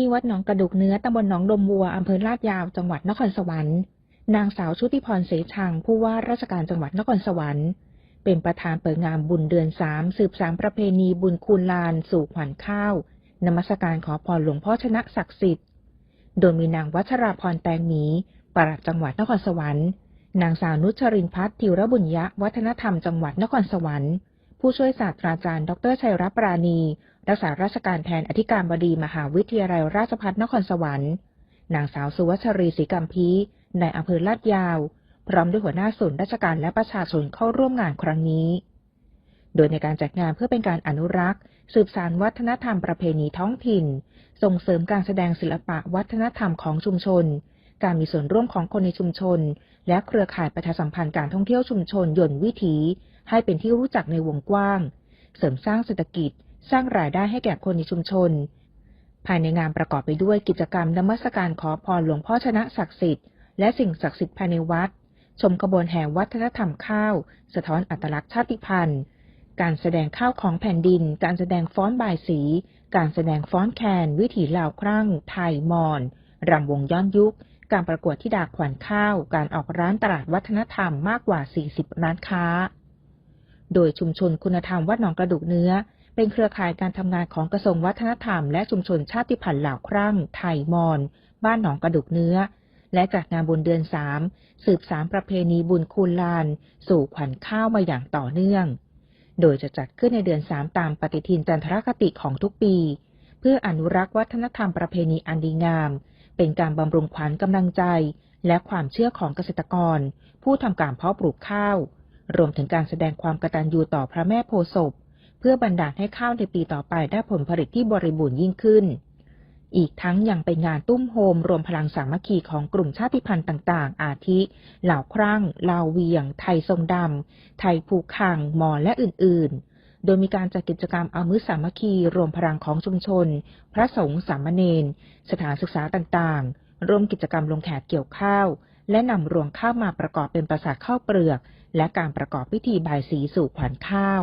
ที่วัดหนองกระดูกเนื้อตำบลหนองดมวัวอำเภอลาดยาวจังหวัดนครสวรรค์ นางสาวชุติพรเสชังผู้ว่าราชการจังหวัดนครสวรรค์ เป็นประธานเปิดงานบุญเดือนสามสืบสานประเพณีบุญคูณลาน สู่ขวัญข้าวนมัสการขอพรหลวงพ่อชนะศักดิ์สิทธิ์ โดยมีนางวัชราพรแตงหมีปลัดจังหวัดนครสวรรค์ นางสาวนุชรินพัฒน์ทิวรบุญยะ วัฒนธรรมจังหวัดนครสวรรค์ ผู้ช่วยศาสตราจารย์ ดรชัยรัตน์ปราณี รักษาราชการแทนอธิการบดีมหาวิทยาลัยราชภัฏนครสวรรค์ นางสาวสุวัชรีศรีกัมพีในอำเภอลาดยาว พร้อมด้วยหัวหน้าส่วนราชการและประชาชนเข้าร่วมงานครั้งนี้ โดยในการจัดงานเพื่อเป็นการอนุรักษ์ สืบสานวัฒนธรรมประเพณีท้องถิ่น ส่งเสริมการแสดงศิลปะวัฒนธรรมของชุมชน การมีส่วนร่วมของคนในชุมชน และเครือข่ายประชาสัมพันธ์การท่องเที่ยวชุมชนยนต์วิถี ให้เป็นที่รู้จักในวงกว้าง เสริมสร้างเศรษฐกิจ สร้างรายได้ให้แก่คนในชุมชน ภายในงานประกอบไปด้วยกิจกรรมนมัสการขอพรหลวงพ่อชนะศักดิ์สิทธิ์และสิ่งศักดิ์สิทธิ์ภายในวัด ชมกระบวนแห่วัฒนธรรมข้าว สะท้อนอัตลักษณ์ชาติพันธุ์ การแสดงข้าวของแผ่นดิน การแสดงฟ้อนบายสี การแสดงฟ้อนแคน วิถีลาวครั่ง ไทยมอญรำวงย้อนยุค การประกวดที่ดาขวัญข้าว การออกร้านตลาดวัฒนธรรมมากกว่า 40 ร้านค้า โดยชุมชนคุณธรรมวัดหนองกระดูกเนื้อ เป็นเครือข่ายการทำงานของกระทรวงวัฒนธรรมและชุมชนชาติพันธุ์ลาครั่ง ไทยมอญบ้านหนองกระดูกเนื้อ และจัดงานบุญเดือนสามสืบสารประเพณีบุญคูณลาน สู่ขวัญข้าวมาอย่างต่อเนื่อง โดยจะจัดขึ้นในเดือนสามตามปฏิทินจันทรคติของทุกปี เพื่ออนุรักษ์วัฒนธรรมประเพณีอันดีงาม เป็นการบำรุงขวัญกำลังใจ และความเชื่อของเกษตรกร ผู้ทำการเพาะปลูกข้าว รวมถึงการแสดงความกตัญญูต่อพระแม่โพศพ เพื่อบันดาลให้ข้าวในปีต่อไปได้ผลผลิตที่บริบูรณ์ยิ่งขึ้น อีกทั้งยังเป็นงานตุ้มโฮม รวมพลังสามัคคีของกลุ่มชาติพันธุ์ต่างๆ อาทิ เหล่าครั่งลาวเวียง ไทยทรงดำ ไทยภูคัง มอ และอื่นๆ โดยมีการจัดกิจกรรมเอามื้อสามัคคีรวมพลังของชุมชน พระสงฆ์สามเณรสถานศึกษาต่างๆ ร่วมกิจกรรมลงแขกเกี่ยวข้าว และนำรวงข้าวมาประกอบเป็นประสาทข้าวเปลือก และการประกอบพิธีบายสีสู่ขวัญข้าว